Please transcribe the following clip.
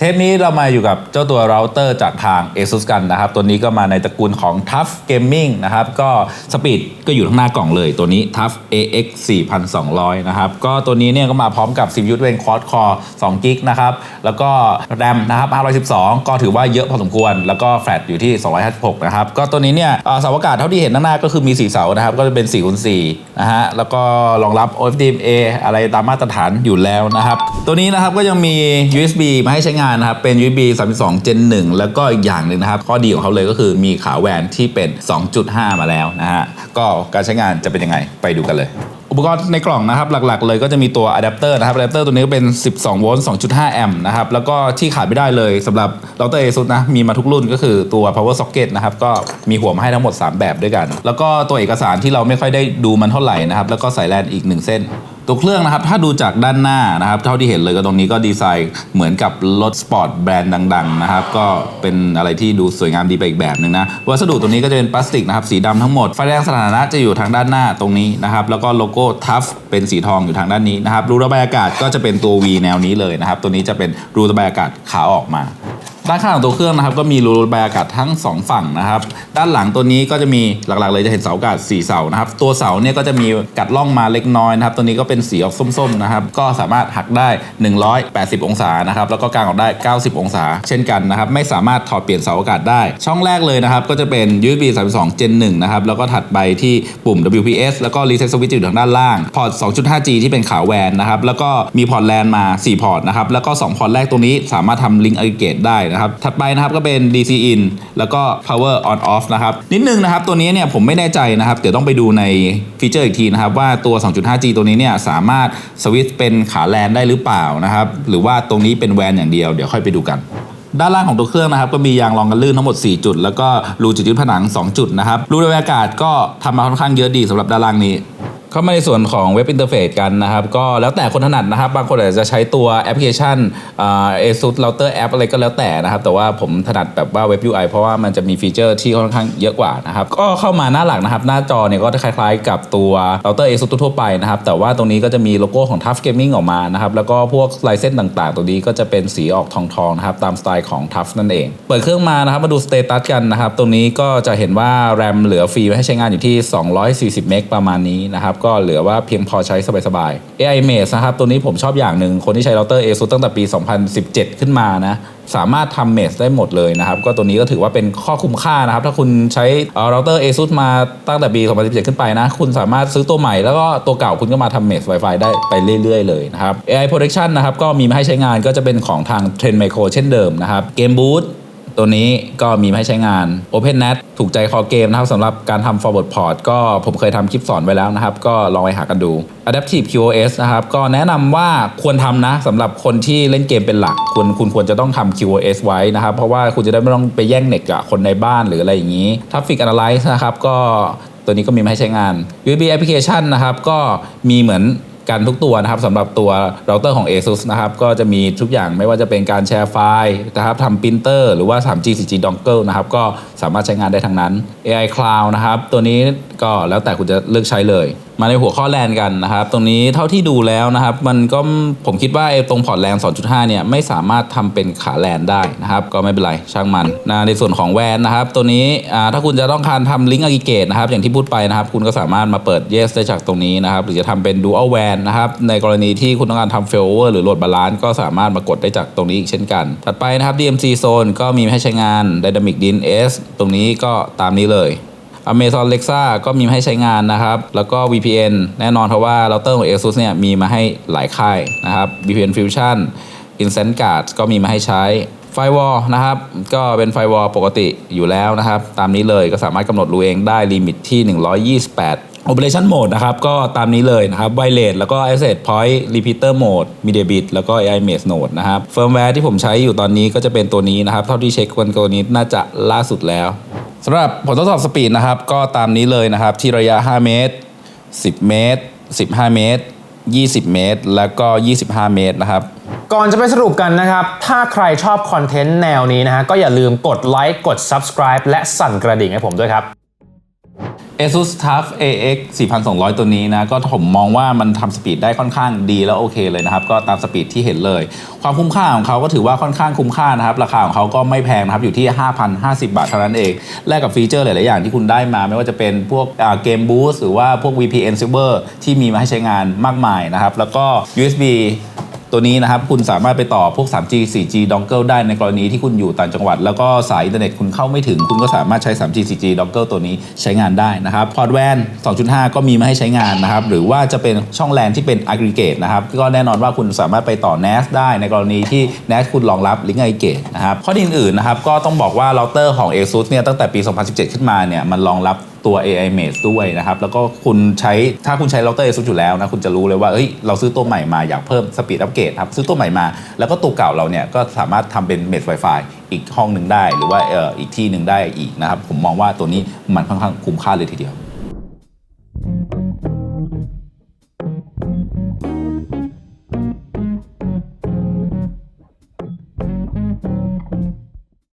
เทปนี้เรามาอยู่กับเจ้าตัวเราเตอร์จากทาง ASUS กันนะครับ ตัวนี้ก็มาในตระกูลของ Tough Gaming นะครับ ก็สปีดก็อยู่ข้างหน้ากล่องเลยตัวนี้ Tough AX 4200 นะครับ ก็ตัวนี้เนี่ยก็มาพร้อมกับ CPU เป็น Quad Core 2 g b นะครับ แล้วก็ RAM นะครับ512 ก็ถือว่าเยอะพอสมควร แล้วก็แฟลชอยู่ที่ 256 นะครับ ก็ตัวนี้เนี่ยเอ่อเสาอากาศเท่าที่เห็นหน้าก็คือมี 4 เสานะครับ ก็จะเป็น4คูณ4นะฮะ แล้วก็รองรับ OFDMA อะไรตามมาตรฐานอยู่แล้วนะครับ ตัวนี้นะครับก็ยังมี USB มาให้ใช้งานนะครับเป็น USB 32 Gen 1 แล้วก็อีกอย่างหนึ่งนะครับ ข้อดีของเขาเลยก็คือมีขาแวนที่เป็น 2.5 มาแล้วนะฮะก็การใช้งานจะเป็นยังไงไปดูกันเลยอุปกรณ์ในกล่องนะครับหลักๆ เลยก็จะมีตัวอะแดปเตอร์นะครับอะแดปเตอร์ตัวนี้ก็เป็น 12 โวลต์ 2.5 แอมป์นะครับแล้วก็ที่ขาดไม่ได้เลยสำหรับเราเตอร์ ASUS นะมีมาทุกรุ่นก็คือตัว power socket นะครับก็มีหัวมาให้ทั้งหมด 3 แบบด้วยกัน แล้วก็ตัวเอกสารที่เราไม่ค่อยได้ดูมันเท่าไหร่นะครับแล้วก็สายแลนอีก 1 เส้น ตัวเครื่องนะครับถ้าดูจากด้านหน้านะครับเท่าที่เห็นเลยก็ตรงนี้ก็ดีไซน์เหมือนกับรถสปอร์ตแบรนด์ดังๆนะครับก็เป็นอะไรที่ดูสวยงามดีไปอีกแบบหนึ่งนะวัสดุตัวนี้ก็จะเป็นพลาสติกนะครับสีดำทั้งหมดไฟแดงสถานะจะอยู่ทางด้านหน้าตรงนี้นะครับแล้วก็โลโก้ทัฟเป็นสีทองอยู่ทางด้านนี้นะครับรูระบายอากาศก็จะเป็นตัว V แนวนี้เลยนะครับตัวนี้จะเป็นรูระบายอากาศขาออกมา ด้านข้างของตัวเครื่องนะครับ ก็มีรูระบายอากาศทั้ง 2 ฝั่งนะครับ ด้านหลังตัวนี้ก็จะมีหลักๆ เลยจะเห็นเสาอากาศ4เสานะครับ ตัวเสาเนี่ยก็จะมีกัดล่องมาเล็กน้อยนะครับ ตัวนี้ก็เป็นสีออกส้มๆนะครับ ก็สามารถหักได้ 180 องศานะครับ แล้วก็กางออกได้ 90 องศา เช่นกันนะครับ ไม่สามารถถอดเปลี่ยนเสาอากาศได้ ช่องแรกเลยนะครับ ก็จะเป็น USB 32 Gen 1นะครับ แล้วก็ถัดไปที่ปุ่ม WPS แล้วก็ Reset Switch อยู่ทางด้านล่าง พอร์ต 2.5G ที่เป็นขาแวนนะครับ แล้วก็มีพอร์ตแลนมา 4 พอร์ตนะครับ แล้วก็ 2 พอร์ตแรกตรงนี้สามารถทำ Link Aggregate ได้นะครับ ถัดไปนะครับก็เป็น DC in แล้วก็ power on off นะครับ นิดนึงนะครับ ตัวนี้เนี่ยผมไม่แน่ใจนะครับ เดี๋ยวต้องไปดูในฟีเจอร์อีกทีนะครับ ว่าตัว 2.5G ตัวนี้เนี่ยสามารถสวิตช์เป็นขาแลนได้หรือเปล่านะครับ หรือว่าตรงนี้เป็นแวนอย่างเดียว เดี๋ยวค่อยไปดูกันด้านล่างของตัวเครื่องนะครับก็มียางรองกันลื่นทั้งหมด 4 จุด แล้วก็รูจุดยึดผนัง 2 จุดนะครับรูระบายอากาศก็ทำมาค่อนข้างเยอะดีสำหรับด้านล่างนี้ เข้ามาในส่วนของเว็บอินเทอร์เฟซกันนะครับ ก็แล้วแต่คนถนัดนะครับ บางคนอาจจะใช้ตัวแอปพลิเคชันเอซูเราเตอร์แอปอะไรก็แล้วแต่นะครับ แต่ว่าผมถนัดแบบว่าเว็บ UI เพราะว่ามันจะมีฟีเจอร์ที่ค่อนข้างเยอะกว่านะครับ ก็เข้ามาหน้าหลักนะครับ หน้าจอเนี่ยก็จะคล้ายๆ กับตัวเราเตอร์เอซูทั่วไปนะครับ แต่ว่าตรงนี้ก็จะมีโลโก้ของ Tough Gaming ออกมานะครับ แล้วก็พวกลายเส้นต่างๆตรงนี้ก็จะเป็นสีออกทองๆนะครับตามสไตล์ของ Tough นั่นเอง เปิดเครื่องมานะครับมาดูสเตตัสกันนะครับตรงนี้ก็จะเห็นว่า RAM เหลือฟรีไว้ให้ใช้งานอยู่ที่ 240 เมกประมาณนี้นะครับก็เหลือว่าเพียงพอใช้สบายๆ AI Image นะครับตัวนี้ผมชอบอย่างหนึ่งคนที่ใช้เราเตอร์ ASUS ตั้งแต่ปี 2017 ขึ้นมานะสามารถทำเมสได้หมดเลยนะครับ ก็ตัวนี้ก็ถือว่าเป็นข้อคุ้มค่านะครับ ถ้าคุณใช้เราเตอร์ ASUS มาตั้งแต่ปี 2017 ขึ้นไปนะ คุณสามารถซื้อตัวใหม่แล้วก็ตัวเก่าคุณก็มาทำเมส Wi-Fi ได้ไปเรื่อยๆ เลยนะครับ AI Protection นะครับก็มีมาให้ใช้งานก็จะเป็นของทาง Trend Micro เช่นเดิมนะครับ Game Boot ตัวนี้ก็มีให้ใช้งาน OpenNet ถูกใจคอเกมนะครับสำหรับการทำ forward port ก็ผมเคยทำคลิปสอนไว้แล้วนะครับ ก็ลองไปหากันดู Adaptive QoS นะครับ ก็แนะนำว่าควรทำนะสำหรับคนที่เล่นเกมเป็นหลักคุณคุณควรจะต้องทำ QoS ไว้นะครับ เพราะว่าคุณจะได้ไม่ต้องไปแย่งเน็ตกับคนในบ้านหรืออะไรอย่างนี้ Traffic Analyze นะครับก็ตัวนี้ก็มีมาให้ใช้งาน USB Application นะครับก็มีเหมือน กันทุกตัวนะครับสำหรับตัวเราเตอร์ของ ASUS นะครับก็จะมีทุกอย่างไม่ว่าจะเป็นการแชร์ไฟล์นะครับทำปรินเตอร์หรือว่า 3G 4G dongle นะครับก็สามารถใช้งานได้ทั้งนั้น AI Cloud นะครับตัวนี้ก็แล้วแต่คุณจะเลือกใช้เลย มาในหัวข้อแลนกันนะครับ ตรงนี้เท่าที่ดูแล้วนะครับ มันก็ผมคิดว่าตรงพอร์ตแลน2.5 เนี่ยไม่สามารถทำเป็นขาแลนได้นะครับ ก็ไม่เป็นไรช่างมันนะในส่วนของแวนนะครับ ตัวนี้ถ้าคุณจะต้องการทำลิงก์อ g กิเกตนะครับ อย่างที่พูดไปนะครับ คุณก็สามารถมาเปิด yes ได้จากตรงนี้นะครับ หรือจะทำเป็น dual WAN นะครับ ในกรณีที่คุณต้องการทำ failover หรือโหลดบาลานซ์ก็สามารถมากดได้จากตรงนี้อีกเช่นกัน ถัดไปนะครับ DMC zone ก็มีให้ใช้งาน dynamic DNS ตรงนี้ก็ตามนี้เลย Amazon Alexa ก็มีมาให้ใช้งานนะครับ แล้วก็ VPN แน่นอนเพราะว่าเราเตอร์ของ ASUS เนี่ยมีมาให้หลายค่ายนะครับ VPN Fusion Instant Card ก็มีมาให้ใช้ Firewall นะครับ ก็เป็น Firewall ปกติอยู่แล้วนะครับ ตามนี้เลยก็สามารถกำหนดรูเองได้ลิมิตที่ 128 Operation Mode นะครับ ก็ตามนี้เลยนะครับ Wireless แล้วก็ Access Point Repeater Mode Media Bit แล้วก็ AI Mesh Node นะครับ Firmware ที่ผมใช้อยู่ตอนนี้ก็จะเป็นตัวนี้นะครับ เท่าที่เช็ควันตัวนี้น่าจะล่าสุดแล้ว สำหรับผลทดสอบสปีดนะครับ ก็ตามนี้เลยนะครับ ที่ระยะ 5 เมตร 10 เมตร 15 เมตร 20 เมตร แล้วก็ 25 เมตรนะครับ ก่อนจะไปสรุปกันนะครับ ถ้าใครชอบคอนเทนต์แนวนี้นะฮะก็อย่าลืมกดไลค์กด subscribe และสั่นกระดิ่งให้ผมด้วยครับ ASUS TUF AX 4200 ตัวนี้นะก็ผมมองว่ามันทำสปีดได้ค่อนข้างดีแล้วโอเคเลยนะครับ ก็ตามสปีดที่เห็นเลย ความคุ้มค่าของเขาก็ถือว่าค่อนข้างคุ้มค่านะครับ ราคาของเขาก็ไม่แพงนะครับ อยู่ที่ 5,050 บาทเท่านั้นเอง แลกกับฟีเจอร์หลาย ๆ อย่างที่คุณได้มา ไม่ว่าจะเป็นพวกเกมบูสหรือว่าพวก VPN Server ที่มีมาให้ใช้งานมากมายนะครับ แล้วก็ USB ตัวนี้นะครับคุณสามารถไปต่อพวก 3G 4G dongle ได้ในกรณีที่คุณอยู่ต่างจังหวัด แล้วก็สายอินเทอร์เน็ตคุณเข้าไม่ถึง คุณก็สามารถใช้ 3G 4G dongle ตัวนี้ใช้งานได้นะครับพอร์ตแวน2.5 ก็มีมาให้ใช้งานนะครับ หรือว่าจะเป็นช่องแลนที่เป็น aggregate นะครับ ก็แน่นอนว่าคุณสามารถไปต่อ NAS ได้ในกรณีที่ NAS คุณรองรับ link aggregate นะครับข้อดีอื่นๆนะครับก็ต้องบอกว่าเราเตอร์ของ ASUS เนี่ยตั้งแต่ปี 2017 ขึ้นมาเนี่ยมันรองรับ ตัว AI Mate ด้วยนะครับ แล้วก็คุณใช้ถ้าคุณใช้เราเตอร์ ASUS อยู่แล้วนะ คุณจะรู้เลยว่าเฮ้ยเราซื้อตัวใหม่มาอยากเพิ่มสปีดอัปเกรดครับ ซื้อตัวใหม่มา แล้วก็ตัวเก่าเราเนี่ยก็สามารถทำเป็น Mate Wi-Fi อีกห้องหนึ่งได้ หรือว่าเอออีกที่หนึ่งได้อีกนะครับผมมองว่าตัวนี้มันค่อนข้างคุ้มค่าเลยทีเดียว